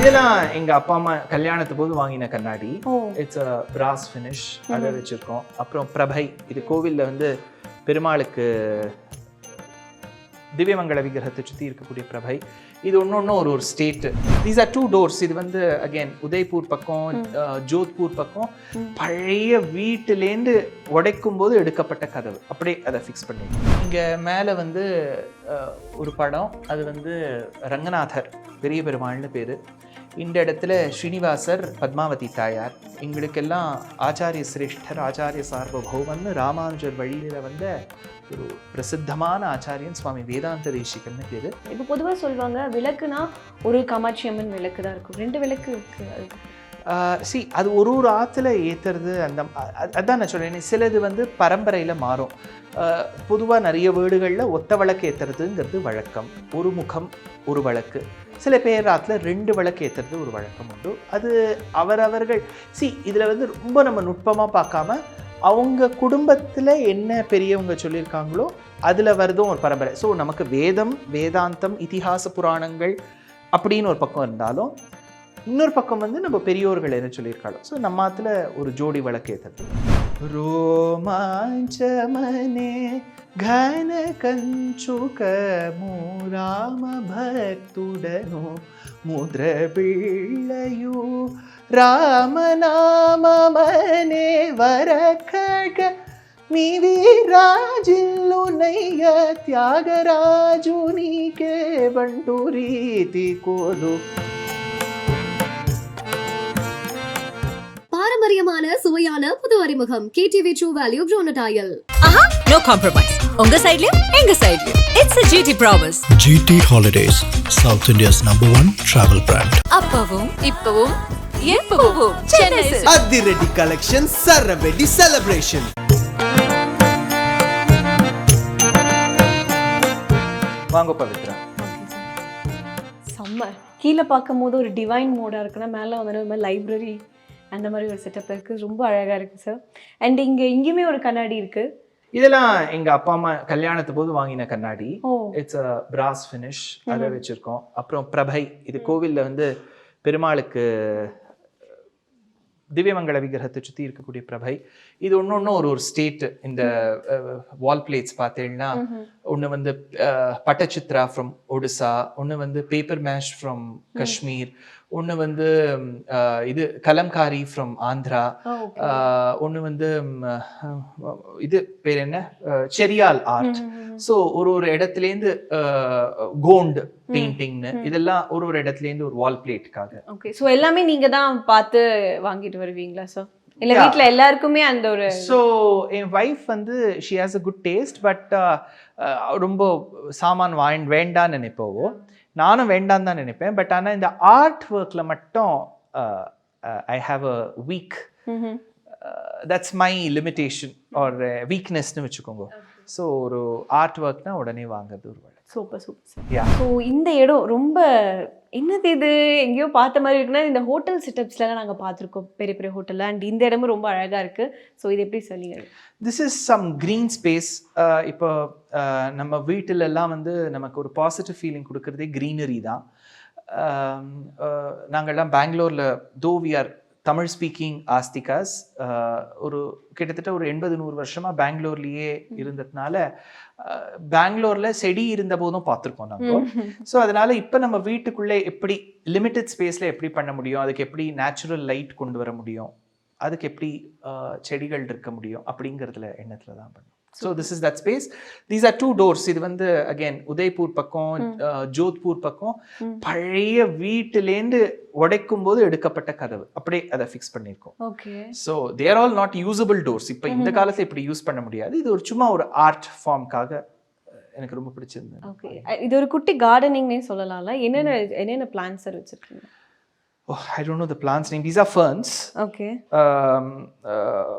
இதெல்லாம் எங்க அப்பா அம்மா கல்யாணத்து போது வாங்கின கண்ணாடி. இட்ஸ் அ பிராஸ் ஃபினிஷ் அதை வச்சிருக்கோம். அப்புறம் பிரபை. இது கோவில்ல வந்து பெருமாளுக்கு திவ்யமங்கல விக்கிரகத்தை சுற்றி இருக்கக்கூடிய பிரபை. இது ஒன்று ஒன்று ஒரு ஒரு state these are two doors இது வந்து அகைன் உதய்பூர் பக்கம் ஜோத்பூர் பக்கம். பழைய வீட்டிலேருந்து உடைக்கும் போது எடுக்கப்பட்ட கதவு. அப்படியே அதை ஃபிக்ஸ் பண்ணி இங்கே மேலே வந்து ஒரு படம். அது வந்து ரங்கநாதர் பெரிய பெருமாள்னு பேர். இந்த இடத்துல ஸ்ரீனிவாசர் பத்மாவதி தாயார் எங்களுக்கெல்லாம் ஆச்சாரிய சிரேஷ்டர் ஆச்சாரிய சார்வபௌமன்னு ராமானுஜர் வழியில் வந்த ஒரு பிரசித்தமான ஆச்சாரியன் சுவாமி வேதாந்த தேசிகன்னு பேர். இப்போ பொதுவா சொல்லுவாங்க விளக்குனா ஒரு காமாட்சி அம்மன் விளக்கு தான் இருக்கும். ரெண்டு விளக்கு இருக்குது சி அது ஒரு ஒரு ஆற்றுல ஏற்றுறது அந்த அதான் நான் சொல்கிறேன் சிலது வந்து பரம்பரையில் மாறும். பொதுவாக நிறைய வீடுகளில் ஒத்த விளக்கு ஏற்றுறதுங்கிறது வழக்கம். ஒரு முகம் ஒரு வழக்கு. சில பேர் ஆற்றுல ரெண்டு வழக்கு ஏற்றுறது ஒரு வழக்கம் உண்டு. அது அவரவர்கள் சி இதில் வந்து ரொம்ப நம்ம நுட்பமாக பார்க்காம அவங்க குடும்பத்தில் என்ன பெரியவங்க சொல்லியிருக்காங்களோ அதில் வருதும் ஒரு பரம்பரை. ஸோ நமக்கு வேதம் வேதாந்தம் இதிகாச புராணங்கள் அப்படின்னு ஒரு பக்கம் இருந்தாலும் இன்னொரு பக்கம் வந்து நம்ம பெரியோர்கள் என்ன சொல்லியிருக்காங்க ஸோ நம்ம அதில் ஒரு ஜோடி வழக்கேத்தது ரோமாஞ்சமனே ಘನ ಕಂಚುಕಮು ರಾಮ ಭಕ್ತುಡನು ಮುದ್ರ ಬೀಳಯು ರಾಮನಾಮ ಮನೆ ವರ ಖಗ ಮಿವಿ ರಾಜಿಲ್ಲು ನಯ್ಯ ತ್ಯಾಗರಾಜು ನೀಕೆ ಬಂಟು ರೀತಿ ಕೋಲು பாரம்பரியமான சுவையான புது அறிமுகம். கேடிவி ட்ரூ வேல்யூ க்ரோனடாயல் ஆஹா நோ காம்ப்ரமைஸ் உங்க சைடுலயும் எங்க சைடுலயும் it's a GT promise GT Holidays, South India's number one travel brand. அப்பவும் இப்பவும் எப்பவும் சென்னை. அதிரடி கலெக்ஷன் சரவெடி செலிப்ரேஷன் வாங்க பவித்ரா. செம்ம. கீழே பார்க்கும்போது ஒரு டிவைன் மோடா இருக்குன்னா மேலே வந்து லைப்ரரி அந்த மாதிரி ஒரு செட்டப் இருக்கு. ரொம்ப அழகா இருக்கு சார் அண்ட் இங்க இங்கேயுமே ஒரு கண்ணாடி இருக்கு. இதெல்லாம் எங்க அப்பா அம்மா கல்யாணத்து போது வாங்கின கண்ணாடி. இட்ஸ் அ பிராஸ் ஃபினிஷ் அதை வச்சிருக்கோம். அப்புறம் பிரபை. இது கோவில்ல வந்து பெருமாளுக்கு திவ்யமங்கல விக்கிரகத்தை சுற்றி இருக்கக்கூடிய பிரபை. இது ஒன்று ஒன்று ஒரு ஒரு ஸ்டேட் இந்த வால் பிளேட்ஸ் பார்த்தீங்கன்னா ஒன்று வந்து பட்டச்சித்ரா ஃப்ரம் ஒடிசா ஒன்று வந்து பேப்பர் மேஷ் ஃப்ரம் காஷ்மீர் ஒன்று வந்து இது கலம்காரி ஃப்ரம் ஆந்திரா ஒன்று வந்து இது பேர் என்ன? செரியால் ஆர்ட் ஸோ ஒரு ஒரு இடத்துலேருந்து கோண்ட் பெயிண்டிங்னு இதெல்லாம் ஒரு ஒரு இடத்துலேருந்து ஒரு வால் பிளேட்டுக்காக ஓகே ஸோ எல்லாமே நீங்க தான் பார்த்து வாங்கிட்டு வருவீங்களா சார் இல்ல. வீட்ல எல்லாருக்குமே அந்த ஒரு ஸோ என் ஒய்ஃப் வந்து she has a good taste but ரொம்ப சாமான் வாங்க வேண்டான்னு நினைப்போவோ? நானும் வேண்டான்னு தான் நினைப்பேன். பட் ஆனால் இந்த ஆர்ட் ஒர்க்கில் மட்டும் I have a weak. That's my limitation or வீக்னஸ்னு வச்சுக்கோங்க. ஸோ ஒரு ஆர்ட் ஒர்க்னா உடனே வாங்குறது ஒரு வழி சூப்பர் சூப்பர் சார் ஸோ இந்த இடம் ரொம்ப என்னது இது? எங்கேயோ பார்த்த மாதிரி இருக்குன்னா இந்த ஹோட்டல் செட்டப்ஸ்லாம் நாங்கள் பார்த்துருக்கோம். பெரிய பெரிய ஹோட்டலில் அண்ட் இந்த இடமும் ரொம்ப அழகாக இருக்கு. ஸோ இது எப்படி சொன்னீங்க this is some green space இப்போ uh, நம்ம வீட்டில எல்லாம் வந்து நமக்கு ஒரு பாசிட்டிவ் ஃபீலிங் கொடுக்கறதே க்ரீனரி தான். Um, uh, நாங்கள்லாம் பெங்களூரில் though we are Tamil speaking ஆஸ்திகாஸ் ஒரு கிட்டத்தட்ட ஒரு எண்பது நூறு வருஷமாக பெங்களூர்லேயே இருந்ததுனால பெங்களூரில் செடி இருந்த போதும் பார்த்துருக்கோம் நாங்கள் ஸோ அதனால இப்போ நம்ம வீட்டுக்குள்ளே எப்படி லிமிட்டட் ஸ்பேஸில் எப்படி பண்ண முடியும்? அதுக்கு எப்படி நேச்சுரல் லைட் கொண்டு வர முடியும்? அதுக்கு எப்படி செடிகள் இருக்க முடியும்? அப்படிங்கிறதுல எண்ணத்துல தான் பண்ணும் so this is that space these are two doors இது வந்து அகைன் உதய்பூர் பக்கம் ஜோத்பூர் பக்கம். பழைய வீட்டிலேருந்து உடைக்கும் போது எடுக்கப்பட்ட கதவு. அப்படியே அதை ஃபிக்ஸ் பண்ணியிருக்கோம். So they're all not usable doors இப்போ இந்த காலத்துல இப்படி யூஸ் பண்ண முடியாது. இது ஒரு சும்மா ஒரு ஆர்ட் ஃபார்ம்காக எனக்கு ரொம்ப பிடிச்சிருந்தது. ஓகே. இது ஒரு குட்டி கார்டனிங்னே சொல்லலாம்ல? என்னென்ன என்னென்ன பிளான்ஸ் சார் வச்சிருக்கீங்க? I don't know the plant's name. These are ferns. Okay. Um, uh,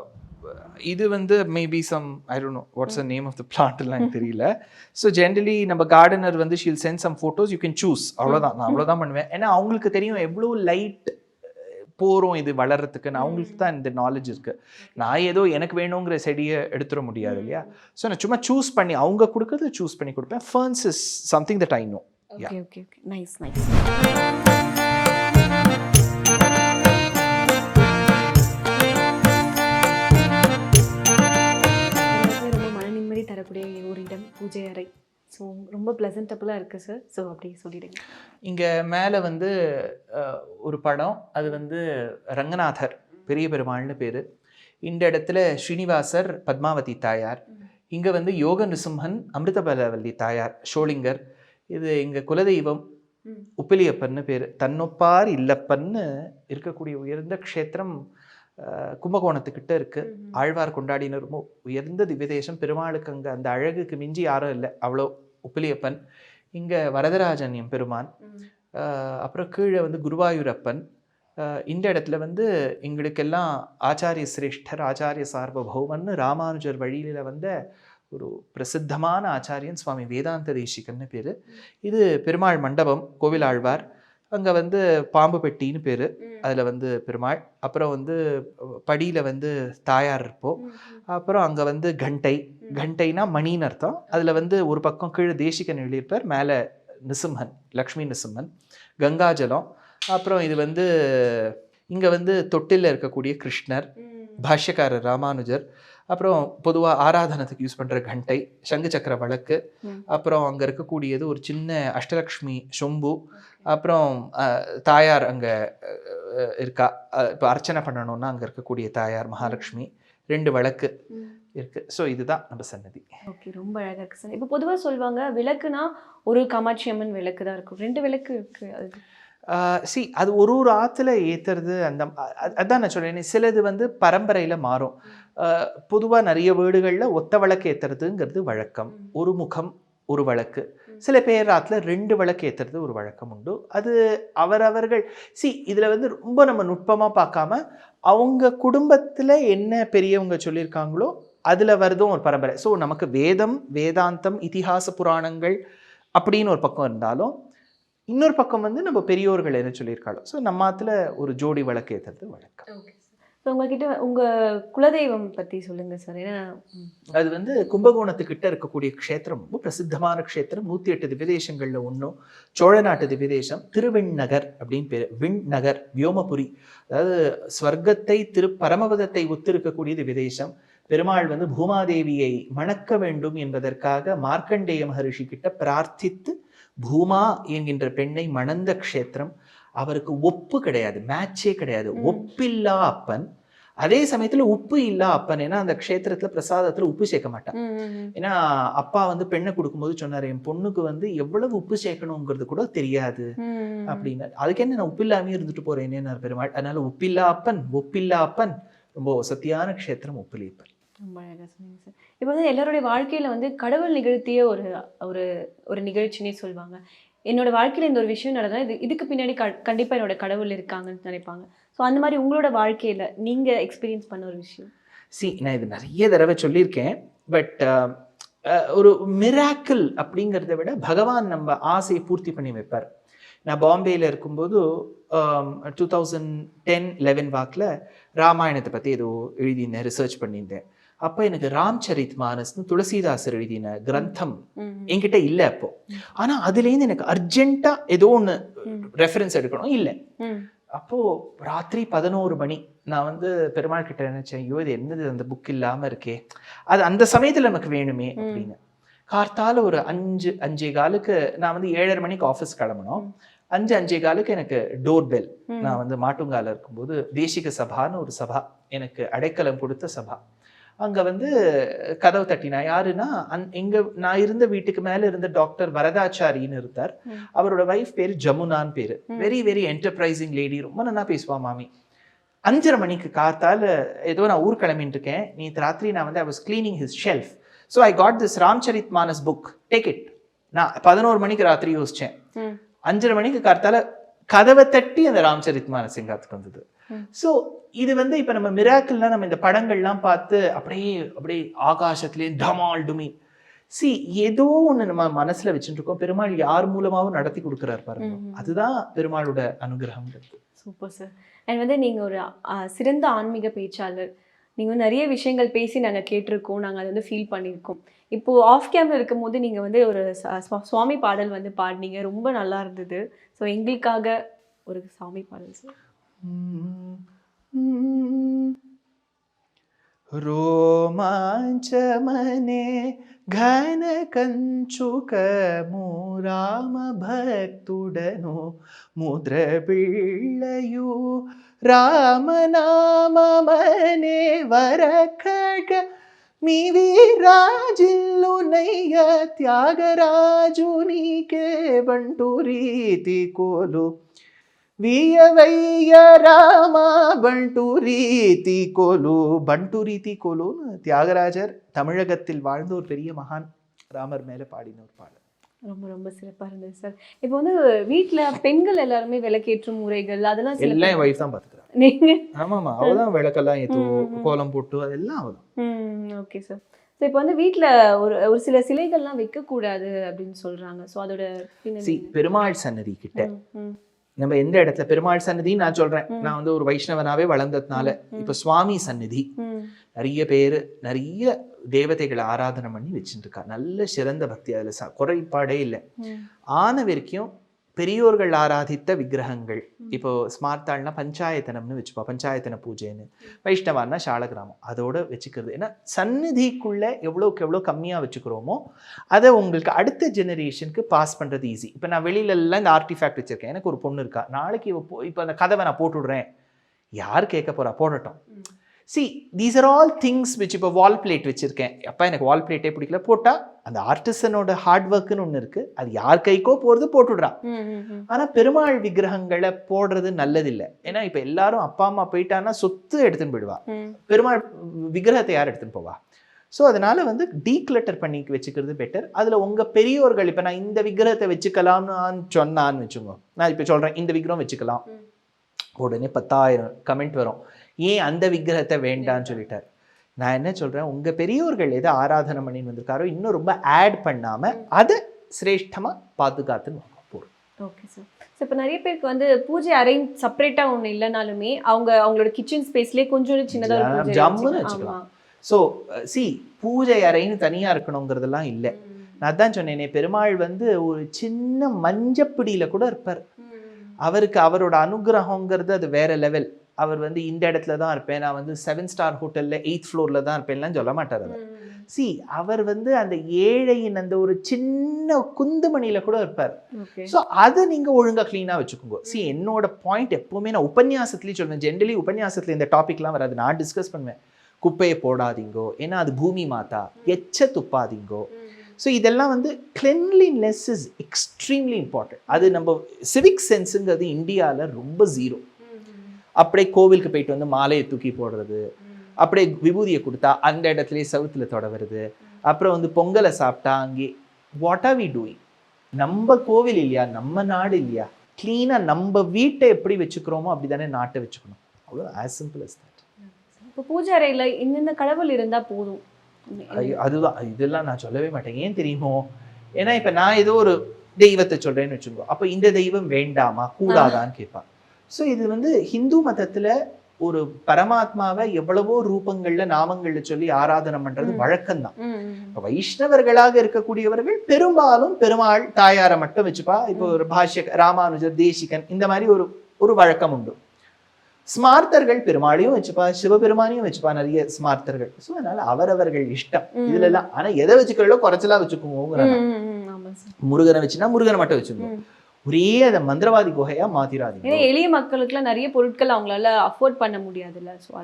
இது வந்து maybe some I don't know what's the name of the பிளான்ட்லாம் எனக்கு தெரியல. ஸோ ஜென்ரலி நம்ம கார்டனர் வந்து she'll send some photos you can choose அவ்வளோதான் நான் அவ்வளோதான் பண்ணுவேன். ஏன்னா அவங்களுக்கு தெரியும் எவ்வளோ லைட் போகிறோம் இது வளர்றதுக்கு. நான் அவங்களுக்கு தான் இந்த நாலேஜ் இருக்கு. நான் ஏதோ எனக்கு வேணுங்கிற செடியை எடுத்துட முடியாது இல்லையா? ஸோ நான் சும்மா சூஸ் பண்ணி அவங்க கொடுக்கறத சூஸ் பண்ணி கொடுப்பேன். Ferns is something that I know okay okay okay nice nice பூஜை அறை. ஸோ ரொம்ப ப்ளசன்டபுளாக இருக்குது சார் ஸோ அப்படியே சொல்லிடுங்க. இங்கே மேலே வந்து ஒரு படம். அது வந்து ரங்கநாதர் பெரிய பெருமாள்னு பேர். இந்த இடத்துல ஸ்ரீனிவாசர் பத்மாவதி தாயார். இங்கே வந்து யோக நிசும்ஹன் அமிர்தபலவல்லி தாயார் ஷோலிங்கர். இது எங்கள் குலதெய்வம். உப்பிலியப்பன்னு பேர். தன்னொப்பார் இல்லப்பன்னு இருக்கக்கூடிய உயர்ந்த க்ஷேத்திரம் கும்பகோணத்துக்கிட்ட இருக்கு. ஆழ்வார் கொண்டாடின ரொம்ப உயர்ந்த திவ்யதேசம். பெருமாளுக்கு அங்கே அந்த அழகுக்கு மிஞ்சி யாரும் இல்லை. அவ்வளோ உப்பிலியப்பன். இங்கே வரதராஜன் எம்பெருமான் அஹ் அப்புறம் கீழே வந்து குருவாயூரப்பன். இந்த இடத்துல வந்து எங்களுக்கெல்லாம் ஆச்சாரிய சிரேஷ்டர் ஆச்சாரிய சார்வபௌமன்னு ராமானுஜர் வழியில வந்த ஒரு பிரசித்தமான ஆச்சாரியன் சுவாமி வேதாந்த தேசிகன்னு பேர். இது பெருமாள் மண்டபம் கோவில் ஆழ்வார். அங்கே வந்து பாம்பு பெட்டின்னு பேர். அதில் வந்து பெருமாள். அப்புறம் வந்து படியில் வந்து தாயார் இருப்போம் அப்புறம் அங்கே வந்து கண்டை. கண்டைனா மணின்னு அர்த்தம். அதில் வந்து ஒரு பக்கம் கீழே தேசிகன் எழுதியிருப்பார் மேலே நிசிம்ஹன் லக்ஷ்மி நிசிம்மன் கங்காஜலம். அப்புறம் இது வந்து இங்கே வந்து தொட்டிலில் இருக்கக்கூடிய கிருஷ்ணர் பாஷ்யக்காரர் ராமானுஜர் அப்புறம் பொதுவாக ஆராதனத்துக்கு யூஸ் பண்ணுற கண்டை சங்கு சக்கர வழக்கு. அப்புறம் அங்கே இருக்கக்கூடியது ஒரு சின்ன அஷ்டலக்ஷ்மி சொம்பு அப்புறம் தாயார் அங்கே இருக்கா. இப்போ அர்ச்சனை பண்ணணும்னா அங்கே இருக்கக்கூடிய தாயார் மகாலட்சுமி ரெண்டு வழக்கு இருக்கு. ஸோ இதுதான் நம்ம சன்னதி. ஓகே ரொம்ப அழகாக இருக்குது சார் இப்போ பொதுவாக சொல்லுவாங்க விளக்குனா ஒரு காமாட்சி அம்மன் விளக்கு தான் இருக்கும். ரெண்டு விளக்கு இருக்கு அது. சி அது ஒரு ஒரு ஆற்றுல ஏற்றுறது அந்த அதான் நான் சொல்றேன் சிலது வந்து பரம்பரையில் மாறும். பொதுவாக நிறைய வீடுகளில் ஒத்த விளக்கு ஏற்றுறதுங்கிறது வழக்கம். ஒரு முகம் ஒரு வழக்கு. சில பேர் ஆற்றுல ரெண்டு விளக்கு ஏற்றுறது ஒரு வழக்கம் உண்டு. அது அவரவர்கள் சி இதில் வந்து ரொம்ப நம்ம நுட்பமாக பார்க்காம அவங்க குடும்பத்தில் என்ன பெரியவங்க சொல்லியிருக்காங்களோ அதில் வருதும் ஒரு பரம்பரை. ஸோ நமக்கு வேதம் வேதாந்தம் இதிகாச புராணங்கள் அப்படின்னு ஒரு பக்கம் இருந்தாலும் இன்னொரு பக்கம் வந்து நம்ம பெரியோர்கள் என்ன சொல்லியிருக்காளோ ஸோ நம்ம ஆத்துல ஒரு ஜோடி விளக்கு ஏற்றுறது வழக்கம். ஓகே. ஸோ உங்ககிட்ட உங்கள் குலதெய்வம் பற்றி சொல்லுங்கள் சார். ஏன்னா அது வந்து கும்பகோணத்துக்கிட்ட இருக்கக்கூடிய க்ஷேத்திரம் ரொம்ப பிரசித்தமான க்ஷேத்திரம். நூற்றி எட்டு திவ்யதேசங்களில் ஒன்றும் சோழ நாட்டு திவ்யதேசம் திருவிண்ணகர் அப்படின்னு பேர். விண்ணகர் வியோமபுரி. அதாவது ஸ்வர்க்கத்தை திரு பரமபதத்தை ஒத்திருக்கக்கூடிய திவ்யதேசம். பெருமாள் வந்து பூமாதேவியை மணக்க வேண்டும் என்பதற்காக மார்க்கண்டேய மகரிஷி கிட்ட பிரார்த்தித்து பூமா என்கின்ற பெண்ணை மணந்த க்ஷேத்திரம். அவருக்கு ஒப்பு கிடையாது மேட்சே கிடையாது. ஒப்பில்லா அப்பன். அதே சமயத்துல உப்பு இல்லா அப்பன். ஏன்னா அந்த க்ஷேத்திரத்துல பிரசாதத்துல உப்பு சேர்க்க மாட்டான். ஏன்னா அப்பா வந்து பெண்ணை கொடுக்கும்போது சொன்னாரு என் பொண்ணுக்கு வந்து எவ்வளவு உப்பு சேர்க்கணுங்கிறது கூட தெரியாது. அப்படின்னு. அதுக்கு என்ன நான் உப்பில்லாமே இருந்துட்டு போறேனே. பெருமாள் அதனால உப்பில்லா அப்பன் ஒப்பில்லா அப்பன். ரொம்ப சத்தியான க்ஷேத்திரம் உப்பிலியப்பன். ரொம்ப அழகாக சொன்னீங்க சார் இப்போ வந்து எல்லாருடைய வாழ்க்கையில வந்து கடவுள் நிகழ்த்திய ஒரு ஒரு ஒரு நிகழ்ச்சினே சொல்லுவாங்க என்னோட வாழ்க்கையில் இந்த ஒரு விஷயம் நடந்தால் இது இதுக்கு பின்னாடி க கண்டிப்பாக என்னோட கடவுள் இருக்காங்கன்னு நினைப்பாங்க. ஸோ அந்த மாதிரி உங்களோட வாழ்க்கையில் நீங்கள் எக்ஸ்பீரியன்ஸ் பண்ண ஒரு விஷயம்? சி நான் இது நிறைய தடவை சொல்லியிருக்கேன். பட் uh, ஒரு மிராக்கிள் அப்படிங்கிறத விட பகவான் நம்ம ஆசையை பூர்த்தி பண்ணி வைப்பார். நான் பாம்பேயில் இருக்கும்போது டூ தௌசண்ட் டென் லெவன் வாக்கில் ராமாயணத்தை பற்றி ஏதோ எழுதியிருந்தேன் ரிசர்ச் பண்ணியிருந்தேன். அப்போ எனக்கு ராம்சரித் மானஸ்னு துளசிதாசர் எழுதின கிரந்தம் என்கிட்ட இல்லை அப்போ. ஆனால் அதுலேருந்து எனக்கு அர்ஜென்ட்டாக ஏதோ ஒன்று. ரெஃபரன்ஸ் எடுக்கணும். இல்லை. அப்போ ராத்திரி பதினோரு மணி நான் வந்து பெருமாள் கிட்ட நினைச்சேன் ஐயோ இது என்னது? அந்த புக் இல்லாம இருக்கே. அது அந்த சமயத்துல நமக்கு வேணுமே அப்படின்னு. கார்த்தால ஒரு அஞ்சு அஞ்சே காலுக்கு நான் வந்து ஏழரை மணிக்கு ஆஃபீஸ் கிளம்பணும் அஞ்சு அஞ்சே காலுக்கு எனக்கு டோர் பெல். நான் வந்து மாட்டுங்கால இருக்கும்போது தேசிக சபான்னு ஒரு சபா எனக்கு அடைக்கலம் கொடுத்த சபா. அங்க வந்து கதவு தட்டினா யாருன்னா அந் எங்க நான் இருந்த வீட்டுக்கு மேல இருந்த டாக்டர் வரதாச்சாரின்னு இருந்தார். அவரோட வைஃப் பேரு ஜமுனான்னு பேரு. வெரி வெரி என்டர்பிரைசிங் லேடி ரொம்ப நல்லா பேசுவா மாமி. அஞ்சரை மணிக்கு காத்தால ஏதோ நான் ஊர் கிளம்பிட்டு இருக்கேன். நீ ராத்திரி நான் வந்து I was cleaning his shelf so I got this Ramcharit Manas book take it நான் பதினோரு மணிக்கு ராத்திரி யோசிச்சேன். ம். அஞ்சரை மணிக்கு காத்தால கதவை தட்டி அந்த ராம்சரித் மானஸ் எங்காத்துக்கு வந்தது. ஸோ இது வந்து இப்போ நம்ம மிராக்கிள்லாம் நம்ம இந்த படங்கள்லாம் பார்த்து அப்படியே அப்படியே ஆகாசத்துலேயே டமால் டுமி. சி ஏதோ ஒன்று நம்ம மனசுல வச்சுட்டு இருக்கோம் பெருமாள் யார் மூலமாவும் நடத்தி கொடுக்குறாரு பாருங்க. அதுதான் பெருமாளோட அனுகிரகம்ன்றது சூப்பர் சார் அண்ட் வந்து நீங்கள் ஒரு சிறந்த ஆன்மீக பேச்சாளர். நீங்கள் நிறைய விஷயங்கள் பேசி நாங்கள் கேட்டிருக்கோம். நாங்கள் அதை வந்து ஃபீல் பண்ணியிருக்கோம். இப்போது ஆஃப் கேம்ல இருக்கும்போது நீங்கள் வந்து ஒரு சுவாமி பாடல் வந்து பாடினீங்க. ரொம்ப நல்லா இருந்தது. ஸோ எங்களுக்காக ஒரு சாமி பாடல் சார் రోమాంచమనే ఘనకంచుకము రామభక్తుడను ముద్రపిళ్ళయు రామనామమనే వరకగ మీవి రాజిల్లునయ్య త్యాగరాజు నీకే బంటు రీతి కోలు வியவைய ராமா பண்டு ரீதி கோலு பண்டு ரீதி கோலு தியாகராஜர் தமிழகத்தில் வாழ்ந்த ஒரு பெரிய மகான் ராமர் மேல பாடின ஒரு பாடல். ரொம்ப ரொம்ப சிறப்பா இருந்தது சார். இப்போ வந்து வீட்ல பெண்கள் எல்லாருமே விளக்கேற்றும் முறைகள் அதெல்லாம் எல்லாம் என் ஒய்ஃப் தான் பாத்துக்கிறாங்க. நீங்க? ஆமாமா அவதான் விளக்கெல்லாம் ஏத்துவோம் ம், ம். கோலம் போட்டு அதெல்லாம் அவதான். ம் ஓகே சார். ஸோ இப்போ வந்து வீட்ல ஒரு ஒரு சில சிலைகள்லாம் வைக்கக்கூடாது அப்படின்னு சொல்றாங்க. ஸோ அதோட சி என்ன? பெருமாள் சன்னதி கிட்ட நம்ம எந்த இடத்துல? பெருமாள் சன்னதி நான் சொல்றேன். நான் வந்து ஒரு வைஷ்ணவனாவே வளர்ந்ததுனால. இப்ப சுவாமி சந்நிதி நிறைய பேர் நிறைய தேவதைகளை ஆராதனை பண்ணி வச்சுட்டு இருக்கா நல்ல சிறந்த பக்தி. அதுல குறைபாடே இல்லை. ஆன வரைக்கும் பெரியோர்கள் ஆராதித்த விக்கிரகங்கள். இப்போ ஸ்மார்த்தாள்னா பஞ்சாயத்தனம்னு வச்சுப்பா பஞ்சாயத்தன பூஜைன்னு. வைஷ்ணவான்னா சாலகிராமம். அதோட வச்சுக்கிறது. ஏன்னா சந்நிதிக்குள்ள எவ்வளோக்கு எவ்வளோ கம்மியாக வச்சுக்கிறோமோ அதை உங்களுக்கு அடுத்த ஜெனரேஷனுக்கு பாஸ் பண்ணுறது ஈஸி இப்போ நான் வெளியில எல்லாம் இந்த ஆர்டிஃபேக்ட் வச்சிருக்கேன். எனக்கு ஒரு பொண்ணு இருக்கா. நாளைக்கு இப்போ அந்த கதவை நான் போட்டு விடுறேன் யார் கேட்க போறா? போடட்டும். See these are all things which இப்போ வால் பிளேட் வச்சிருக்கேன். அப்பா எனக்கு வால் பிளேட்டே பிடிக்கல. போட்டா அந்த ஆர்டிசனோட ஹார்ட் ஒர்க்குன்னு ஒன்று இருக்கு. அது யார் கைக்கோ போறது போட்டுடுறா. ம், ம், ம். ஆனா பெருமாள் விக்கிரகங்களை போடுறது நல்லதில்லை. ஏன்னா இப்ப எல்லாரும் அப்பா அம்மா போயிட்டான்னா சொத்து எடுத்துன்னு போயிடுவா. பெருமாள் விக்கிரகத்தை யார் எடுத்துன்னு போவா? ஸோ அதனால வந்து டீக்ளட்டர் பண்ணி வச்சுக்கிறது பெட்டர் அதுல உங்க பெரியோர்கள் இப்ப நான் இந்த விக்கிரகத்தை வச்சுக்கலாம்னு சொன்னான்னு வச்சுக்கோங்க நான் இப்ப சொல்றேன் இந்த விக்கிரகம் வச்சுக்கலாம். உடனே பத்தாயிரம் கமெண்ட் வரும். ஏன் அந்த விக்கிரகத்தை வேண்டான்னு சொல்லிட்டார். நான் என்ன சொல்றேன்? உங்க பெரியோர்கள் எதை ஆராதனை பண்ணின்னு வந்திருக்காரோ இன்னும் ரொம்ப ஆட் பண்ணாம அதை சிரேஷ்டமா பாதுகாத்துன்னு ஓகே சார் ஸோ இப்போ நிறைய பேருக்கு வந்து பூஜை அறை செப்பரேட்டாக ஒன்று இல்லைனாலுமே அவங்க அவங்களோட கிச்சன் ஸ்பேஸ்லேயே கொஞ்சம் சின்னதாக ஜம்முன்னு வச்சுக்கலாம். ஸோ சி பூஜை அறைன்னு தனியா இருக்கணுங்கிறதெல்லாம் இல்லை. நான் அதான் சொன்னேனே பெருமாள் வந்து ஒரு சின்ன மஞ்சப்பிடியில கூட இருப்பார். அவருக்கு அவரோட அனுகிரகங்கிறது அது வேற லெவல் அவர் வந்து இந்த இடத்துல தான் இருப்பேன். நான் வந்து செவன் ஸ்டார் ஹோட்டல்ல எயித் ஃப்ளோர்ல தான் இருப்பேன்லாம் சொல்ல மாட்டார் அவர். சி அவர் வந்து அந்த ஏழையின் அந்த ஒரு சின்ன குந்துமணியில கூட இருப்பார். ஸோ அதை நீங்க ஒழுங்கா க்ளீனா வச்சுக்கோங்க. சி என்னோட பாயிண்ட் எப்பவுமே நான் உபன்யாசத்துலேயும் சொல்லுவேன் ஜென்ரலி உபன்யாசத்துல இந்த டாபிக்லாம் வராது. நான் டிஸ்கஸ் பண்ணுவேன். குப்பையை போடாதீங்கோ. ஏன்னா அது பூமி மாதா எச்ச துப்பாதீங்கோ. ஸோ இதெல்லாம் வந்து கிளென்லினஸ் இஸ் எக்ஸ்ட்ரீம்லி இம்பார்ட்டன்ட் அது நம்ம சிவிக் சென்ஸுங்கிறது இந்தியாவில் ரொம்ப ஜீரோ அப்படியே கோவிலுக்கு போயிட்டு வந்து மாலையை தூக்கி போடுறது. அப்படியே விபூதியை கொடுத்தா அந்த இடத்துலயே செவுத்துல தொடவுறது அப்புறம் வந்து பொங்கலை சாப்பிட்டா அங்கே வாட் ஆர் வி டூயிங் நம்ம கோவில் இல்லையா? நம்ம நாடு இல்லையா? க்ளீனாக நம்ம வீட்டை எப்படி வச்சுக்கிறோமோ அப்படிதானே நாட்டை வச்சுக்கணும். அவ்வளோ ஆஸ் சிம்பிள் that. இப்போ பூஜை அறையில் இந்தந்த கடவுள் இருந்தால் போதும்? அதுதான். இதெல்லாம் நான் சொல்லவே மாட்டேன். ஏன் தெரியுமோ? ஏன்னா இப்ப நான் ஏதோ ஒரு தெய்வத்தை சொல்றேன்னு வச்சுக்கோ. அப்ப இந்த தெய்வம் வேண்டாமா? கூடாதான்னு கேட்பா ஸோ இது வந்து ஹிந்து மதத்துல ஒரு பரமாத்மாவை எவ்வளவோ ரூபங்கள்ல நாமங்கள்ல சொல்லி ஆராதனை பண்றது. வழக்கம்தான். வைஷ்ணவர்களாக இருக்கக்கூடியவர்கள் பெரும்பாலும் பெருமாள் தாயாரை மட்டும் வச்சுப்பா. இப்போ ஒரு பாஷ்ய ராமானுஜர் தேசிகன் இந்த மாதிரி ஒரு ஒரு வழக்கம் உண்டு. ஸ்மார்த்தர்கள் பெருமாளையும் வச்சுப்பா சிவபெருமானையும் வச்சுப்பா நிறைய ஸ்மார்த்தர்கள். ஸோ அதனால அவரவர்கள் இஷ்டம். இதுல எல்லாம் ஆனா எதை வச்சுக்கிறோ குறைச்சலா வச்சுக்குவோங்கிற முருகனை வச்சுனா முருகனை மட்டும் வச்சுக்கோ ம். ஒரே அதை மந்திரவாதி குகையா மாத்திராதீங்க எளிய மக்களுக்குலாம் நிறைய பொருட்கள் அவங்களால அஃபோர்ட் பண்ண முடியாதுல்ல. ஸோ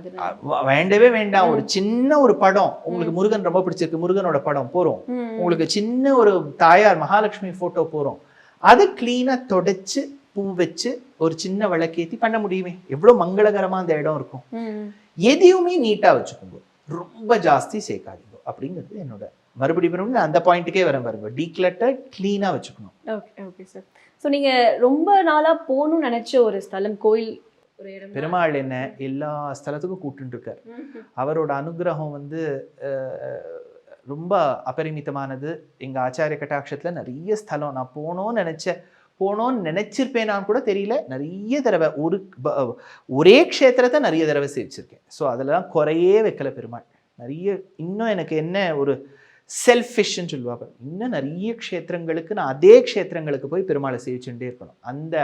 வ- வேண்டவே வேண்டாம். ஒரு சின்ன ஒரு படம். உங்களுக்கு முருகன் ரொம்ப பிடிச்சிருக்கு. முருகனோட படம். போறோம். உங்களுக்கு சின்ன ஒரு தாயார் மகாலட்சுமி போட்டோ போறோம். அதை கிளீனா தொடச்சு பூ வச்சு ஒரு சின்ன விளக்கேத்தி பண்ண முடியுமே? எவ்வளவு மங்களகரமா அந்த இடம் இருக்கும். எதையுமே நீட்டா வச்சுக்கோங்க. ரொம்ப ஜாஸ்தி சேர்க்காதீங்க. அப்படிங்கிறது என்னோட மறுபடியும் நான் அந்த பாயிண்ட்டுக்கே வரேன் பாருங்க டீக்லட்டர் கிளீனா வச்சுக்கணும். ஓகே ஓகே சார் ஸோ நீங்க ரொம்ப நாளா போகணும்னு நினைச்ச ஒரு ஸ்தலம் கோயில் பெருமாள் என்ன எல்லா ஸ்தலத்துக்கும் கூப்பிட்டு இருக்கார். அவரோட அனுகிரகம் வந்து ரொம்ப அபரிமிதமானது எங்க ஆச்சாரிய கட்டாட்சத்துல நிறைய ஸ்தலம். நான் போகணும்னு நினைச்சேன் போகணும்னு நினைச்சிருப்பேனான்னு கூட தெரியல. நிறைய தடவை ஒரு ஒரே க்ஷேத்திரத்தை நிறைய தடவை சேவிச்சிருக்கேன். ஸோ அதெல்லாம் குறையே வைக்கல பெருமாள். நிறைய இன்னும் எனக்கு என்ன ஒரு செல்ஃபிஷ்ன்னு சொல்லுவாங்க. இன்னும் நிறைய க்ஷேத்திரங்களுக்கு நான் அதே க்ஷேத்திரங்களுக்கு போய் பெருமாளை சேவிச்சுட்டே இருக்கணும். அந்த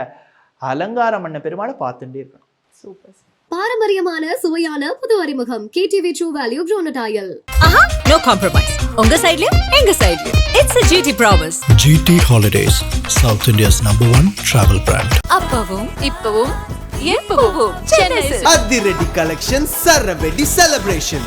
அலங்காரம் பண்ண பெருமாளை பார்த்துட்டே இருக்கணும். சூப்பர் பாரம்பரியமான சுவையான புது அறிமுகம். கேடிவி ட்ரூ வேல்யூ ப்ரோனடாயல் ஆஹா நோ காம்ப்ரமைஸ் உங்க சைடுலயும் எங்க சைடுலயும் it's a GT promise GT Holidays, South India's number one travel brand. அப்பவும் இப்பவும் எப்பவும். சென்னை அதிரடி கலெக்ஷன் சரவெடி செலிப்ரேஷன்